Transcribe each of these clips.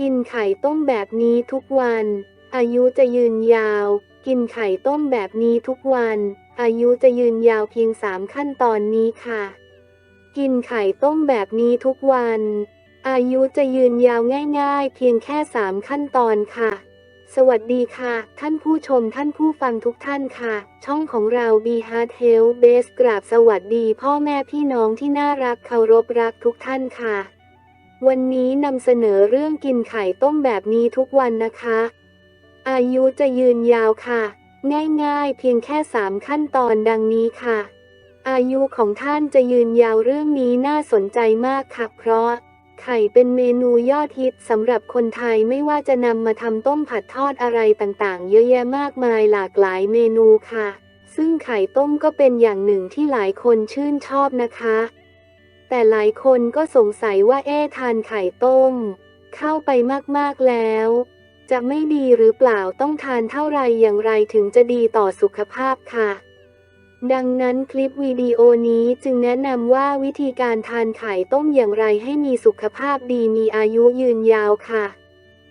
กินไข่ต้มแบบนี้ทุกวัน อายุจะยืนยาว กินไข่ต้มแบบนี้ทุกวัน อายุจะยืนยาวเพียงสามขั้นตอนนี้ค่ะ กินไข่ต้มแบบนี้ทุกวัน อายุจะยืนยาวง่ายๆ เพียงแค่สามขั้นตอนค่ะ สวัสดีค่ะ ท่านผู้ชมท่านผู้ฟังทุกท่านค่ะ ช่องของเรา b Heart Health Base กราบสวัสดี พ่อแม่พี่น้องที่น่ารักเคารพรักทุกท่านค่ะ วันนี้นำเสนอเรื่องกินไข่ต้มแบบนี้ทุกวันนะคะ อายุจะยืนยาวค่ะ ง่ายๆ เพียงแค่ 3 ขั้นตอนดังนี้ค่ะ อายุของท่านจะยืนยาวเรื่องนี้น่าสนใจมากค่ะ เพราะ ไข่เป็นเมนูยอดฮิตสำหรับคนไทยไม่ว่าจะนำมาทำต้มผัดทอดอะไรต่างๆ เยอะแยะมากมายหลากหลายเมนูค่ะ ซึ่งไข่ต้มก็เป็นอย่างหนึ่งที่หลายคนชื่นชอบนะคะ แต่หลายคนก็สงสัยว่าเอ๊ทานไข่ต้ม เข้าไปมากๆแล้ว จะไม่ดีหรือเปล่าต้องทานเท่าไรอย่างไรถึงจะดีต่อสุขภาพค่ะ ดังนั้นคลิปวิดีโอนี้จึงแนะนำว่าวิธีการทานไข่ต้มอย่างไรให้มีสุขภาพดีมีอายุยืนยาวค่ะ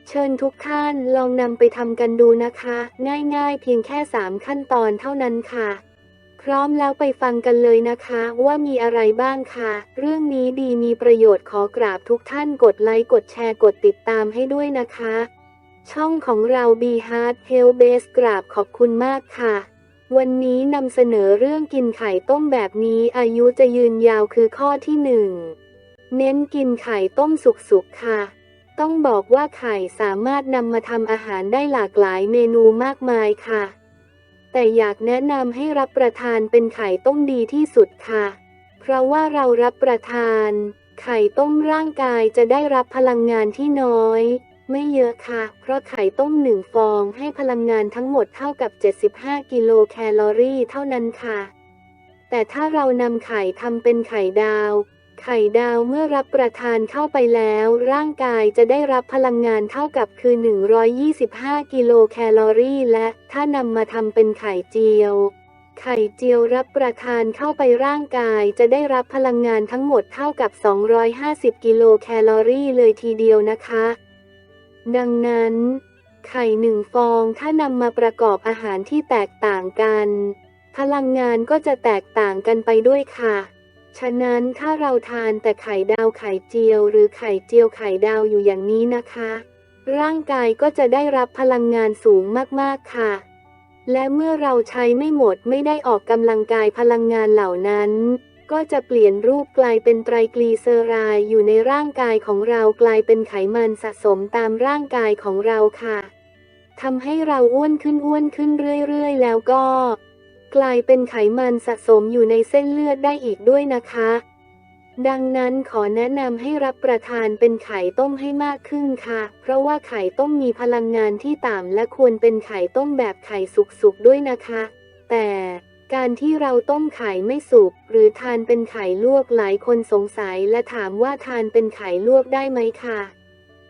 เชิญทุกท่านลองนำไปทำกันดูนะคะ ง่ายๆเพียงแค่ 3 ขั้นตอนเท่านั้นค่ะ พร้อมแล้วไปฟังกันเลยนะคะว่ามีอะไรบ้างค่ะ เรื่องนี้ดีมีประโยชน์ขอกราบทุกท่านกดไลค์กดแชร์กดติดตามให้ด้วยนะคะ ช่องของเรา b Heart h e l Base กราบขอบคุณมากค่ะ วันนี้นำเสนอเรื่องกินไข่ต้มแบบนี้อายุจะยืนยาวคือข้อที่หนึ่งเน้นกินไข่ต้มสุกๆค่ะ ต้องบอกว่าไข่สามารถนำมาทำอาหารได้หลากหลายเมนูมากมายค่ะ แต่อยากแนะนำให้รับประทานเป็นไข่ต้มดีที่สุดค่ะ เพราะว่าเรารับประทาน ไข่ต้มร่างกายจะได้รับพลังงานที่น้อย ไม่เยอะค่ะ เพราะไข่ต้มหนึ่งฟองให้พลังงานทั้งหมดเท่ากับ 75 กิโลแคลอรี่เท่านั้นค่ะ แต่ถ้าเรานำไข่ทำเป็นไข่ดาว ไข่ดาวเมื่อรับประทานเข้าไปแล้ว ร่างกายจะได้รับพลังงานเท่ากับคือ 125 กิโลแคลอรี่ และถ้านำมาทำเป็นไข่เจียว ไข่เจียวรับประทานเข้าไปร่างกายจะได้รับพลังงานทั้งหมดเท่ากับ 250 กิโลแคลอรี่เลยทีเดียวนะคะ ดังนั้น ไข่หนึ่งฟองถ้านำมาประกอบอาหารที่แตกต่างกัน พลังงานก็จะแตกต่างกันไปด้วยค่ะ ฉะนั้นถ้าเราทานแต่ไข่ดาวไข่เจียว หรือไข่เจียวไข่ดาวอยู่อย่างนี้นะคะ ร่างกายก็จะได้รับพลังงานสูงมากๆค่ะ และเมื่อเราใช้ไม่หมดไม่ได้ออกกำลังกายพลังงานเหล่านั้น ก็จะเปลี่ยนรูปกลายเป็นไตรกลีเซอไรด์อยู่ในร่างกายของเรากลายเป็นไขมันสะสมตามร่างกายของเราค่ะทำให้เราอ้วนขึ้นอ้วนขึ้นเรื่อยๆ แล้วก็ กลายเป็นไขมันสะสมอยู่ในเส้นเลือดได้อีกด้วยนะคะ ดังนั้นขอแนะนำให้รับประทานเป็นไข่ต้มให้มากขึ้นค่ะ เพราะว่าไข่ต้มมีพลังงานที่ต่ำและควรเป็นไข่ต้มแบบไข่สุกๆด้วยนะคะ แต่การที่เราต้มไข่ไม่สุกหรือทานเป็นไข่ลวกหลายคนสงสัยและถามว่าทานเป็นไข่ลวกได้ไหมค่ะ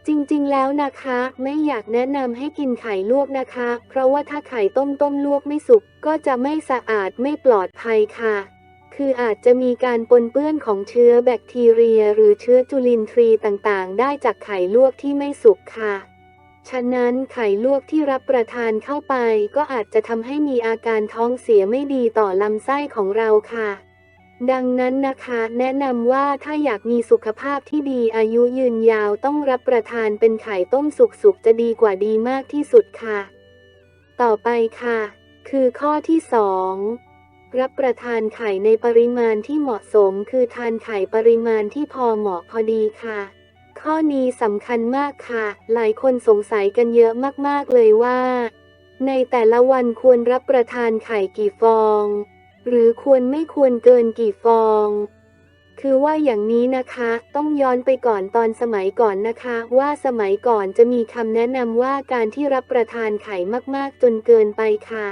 จริงๆ แล้วนะคะ ไม่อยากแนะนำให้กินไข่ลวกนะคะ เพราะว่าถ้าไข่ต้มต้มลวกไม่สุกก็จะไม่สะอาดไม่ปลอดภัยค่ะ คืออาจจะมีการปนเปื้อนของเชื้อแบคทีเรีย หรือเชื้อจุลินทรีย์ต่างๆ ได้จากไข่ลวกที่ไม่สุกค่ะ ฉะนั้นไข่ลวกที่รับประทานเข้าไป ก็อาจจะทำให้มีอาการท้องเสียไม่ดีต่อลำไส้ของเราค่ะ ดังนั้นนะคะ แนะนำว่าถ้าอยากมีสุขภาพที่ดีอายุยืนยาวต้องรับประทานเป็นไข่ต้มสุกๆ จะดีกว่าดีมากที่สุดค่ะ ต่อไปค่ะ คือข้อที่สองรับประทานไข่ในปริมาณที่เหมาะสม คือทานไข่ปริมาณที่พอเหมาะพอดีค่ะ ข้อนี้สำคัญมากค่ะ หลายคนสงสัยกันเยอะมากๆเลยว่า ในแต่ละวันควรรับประทานไข่กี่ฟอง หรือควรไม่ควรเกินกี่ฟอง คือว่าอย่างนี้นะคะ ต้องย้อนไปก่อนตอนสมัยก่อนนะคะ ว่าสมัยก่อนจะมีคำแนะนำว่าการที่รับประทานไข่มากๆจนเกินไปค่ะ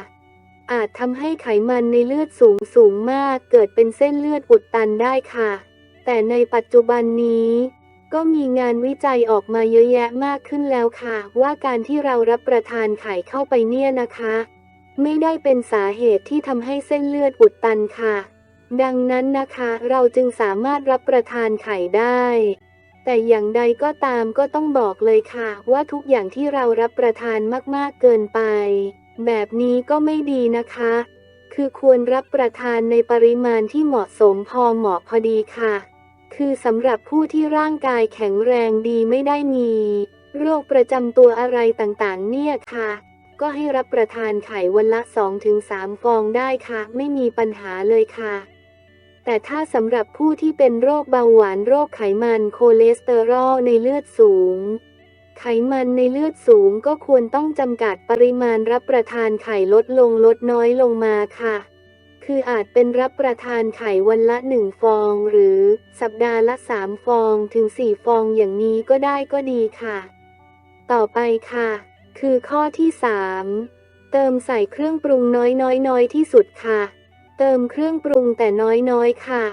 อาจทำให้ไขมันในเลือดสูงสูงมาก เกิดเป็นเส้นเลือดอุดตันได้ค่ะ แต่ในปัจจุบันนี้ก็มีงานวิจัยออกมาเยอะแยะมากขึ้นแล้วค่ะ ว่าการที่เรารับประทานไข่เข้าไปเนี่ยนะคะ ไม่ได้เป็นสาเหตุที่ทำให้เส้นเลือดอุดตันค่ะ ดังนั้นนะคะเราจึงสามารถรับประทานไข่ได้ แต่อย่างใดก็ตามก็ต้องบอกเลยค่ะ ว่าทุกอย่างที่เรารับประทานมากๆเกินไป แบบนี้ก็ไม่ดีนะคะ คือควรรับประทานในปริมาณที่เหมาะสมพอเหมาะพอดีค่ะ คือสำหรับผู้ที่ร่างกายแข็งแรงดีไม่ได้มี โรคประจำตัวอะไรต่างๆ เนี่ยค่ะ ก็ให้รับประทานไข่วันละ 2-3 ฟองได้ค่ะ ไม่มีปัญหาเลยค่ะ แต่ถ้าสำหรับผู้ที่เป็นโรคเบาหวานโรคไขมันโคเลสเตอรอลในเลือดสูง ไขมันในเลือดสูงก็ควรต้องจำกัดปริมาณรับประทานไข่ลดลงลดน้อยลงมาค่ะคืออาจเป็นรับประทานไข่วันละหนึ่งฟอง หรือสัปดาห์ละสามฟองถึงสี่ฟองอย่างนี้ก็ได้ก็ดีค่ะ ต่อไปค่ะ คือข้อที่สามเติมใส่เครื่องปรุงน้อยน้อยน้อยที่สุดค่ะ เติมเครื่องปรุงแต่น้อยน้อยค่ะ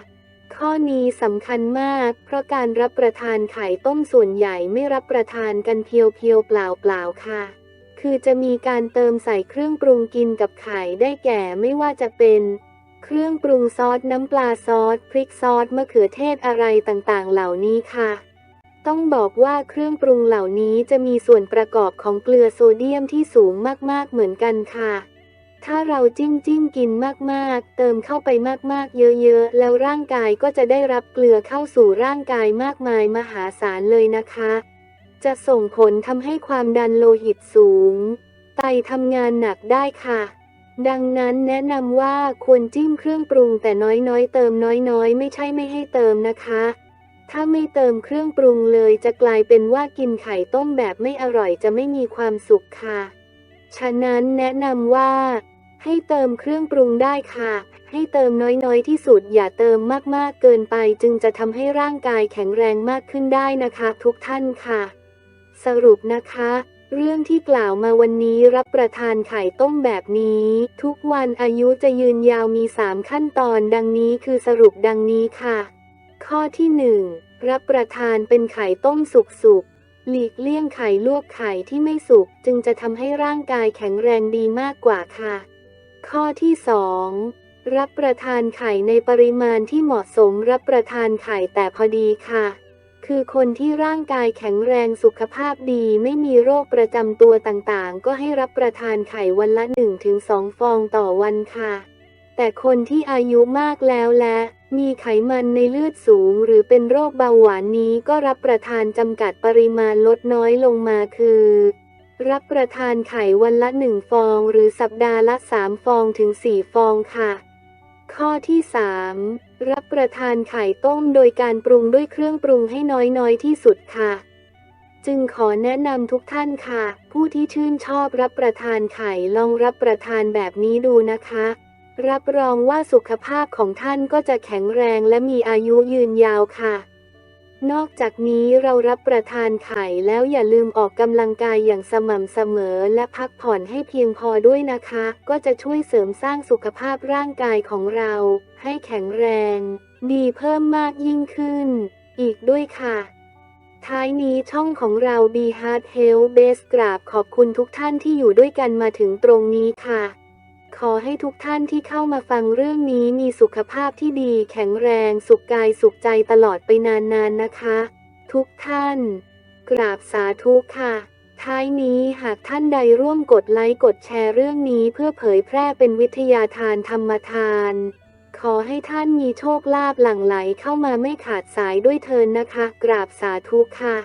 ข้อนี้สำคัญมาก เพราะการรับประทานไข่ต้มส่วนใหญ่ไม่รับประทานกันเพียวๆเปล่าๆค่ะ คือจะมีการเติมใส่เครื่องปรุงกินกับไข่ได้แก่ไม่ว่าจะเป็นเครื่องปรุงซอสน้ำปลาซอสพริกซอสมะเขือเทศอะไรต่างๆ เหล่านี้ค่ะ ต้องบอกว่าเครื่องปรุงเหล่านี้จะมีส่วนประกอบของเกลือโซเดียมที่สูงมากๆเหมือนกันค่ะ ถ้าเราจิ้มจิ้มกินมากๆ เติมเข้าไปมากๆ เยอะๆ แล้วร่างกายก็จะได้รับเกลือเข้าสู่ร่างกายมากมายมหาศาลเลยนะคะ จะส่งผลทำให้ความดันโลหิตสูง ไตทำงานหนักได้ค่ะ ดังนั้นแนะนำว่าควรจิ้มเครื่องปรุงแต่น้อยๆ เติมน้อยๆ ไม่ใช่ไม่ให้เติมนะคะ ถ้าไม่เติมเครื่องปรุงเลยจะกลายเป็นว่ากินไข่ต้มแบบไม่อร่อยจะไม่มีความสุขค่ะ ฉะนั้นแนะนำว่า ให้เติมเครื่องปรุงได้ค่ะ ให้เติมน้อยๆที่สุดอย่าเติมมากๆเกินไป จึงจะทำให้ร่างกายแข็งแรงมากขึ้นได้นะคะ ทุกท่านค่ะ สรุปนะคะเรื่องที่กล่าวมาวันนี้รับประทานไข่ต้มแบบนี้ ทุกวันอายุจะยืนยาวมี 3 ขั้นตอนดังนี้คือสรุปดังนี้ค่ะ ข้อที่ 1 รับประทานเป็นไข่ต้มสุกๆ หลีกเลี่ยงไข่ลวกไข่ที่ไม่สุกจึงจะทำให้ร่างกายแข็งแรงดีมากกว่าค่ะ ข้อที่ 2 รับประทานไข่ในปริมาณที่เหมาะสมรับประทานไข่แต่พอดีค่ะ คือคนที่ร่างกายแข็งแรงสุขภาพดีไม่มีโรคประจำตัวต่างๆ ก็ให้รับประทานไข่วันละ 1-2 ฟองต่อวันค่ะ แต่คนที่อายุมากแล้วและมีไขมันในเลือดสูงหรือเป็นโรคเบาหวานนี้ก็รับประทานจำกัดปริมาณลดน้อยลงมาคือ รับประทานไข่วันละหนึ่งฟอง หรือสัปดาห์ละสามฟองถึงสี่ฟองค่ะ ข้อที่ 3 รับประทานไข่ต้มโดยการปรุงด้วยเครื่องปรุงให้น้อยๆที่สุดค่ะ จึงขอแนะนำทุกท่านค่ะ ผู้ที่ชื่นชอบรับประทานไข่ลองรับประทานแบบนี้ดูนะคะ รับรองว่าสุขภาพของท่านก็จะแข็งแรงและมีอายุยืนยาวค่ะ นอกจากนี้เรารับประทานไข่แล้วอย่าลืมออกกำลังกายอย่างสม่ำเสมอและพักผ่อนให้เพียงพอด้วยนะคะ ก็จะช่วยเสริมสร้างสุขภาพร่างกายของเรา ให้แข็งแรง ดีเพิ่มมากยิ่งขึ้น อีกด้วยค่ะท้ายนี้ช่องของเรา Be Heart Health Base กราบขอบคุณทุกท่านที่อยู่ด้วยกันมาถึงตรงนี้ค่ะ ขอให้ทุกท่านที่เข้ามาฟังเรื่องนี้มีสุขภาพที่ดีแข็งแรง สุขกายสุขใจตลอดไปนานๆนะคะ ทุกท่าน กราบสาธุค่ะ ท้ายนี้หากท่านใดร่วมกดไลค์กดแชร์เรื่องนี้เพื่อเผยแพร่เป็นวิทยาทานธรรมทาน ขอให้ท่านมีโชคลาภหลั่งไหลเข้ามาไม่ขาดสายด้วยเทินนะคะ กราบสาธุค่ะ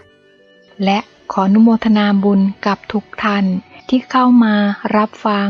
และขออนุโมทนาบุญกับทุกท่านที่เข้ามารับฟัง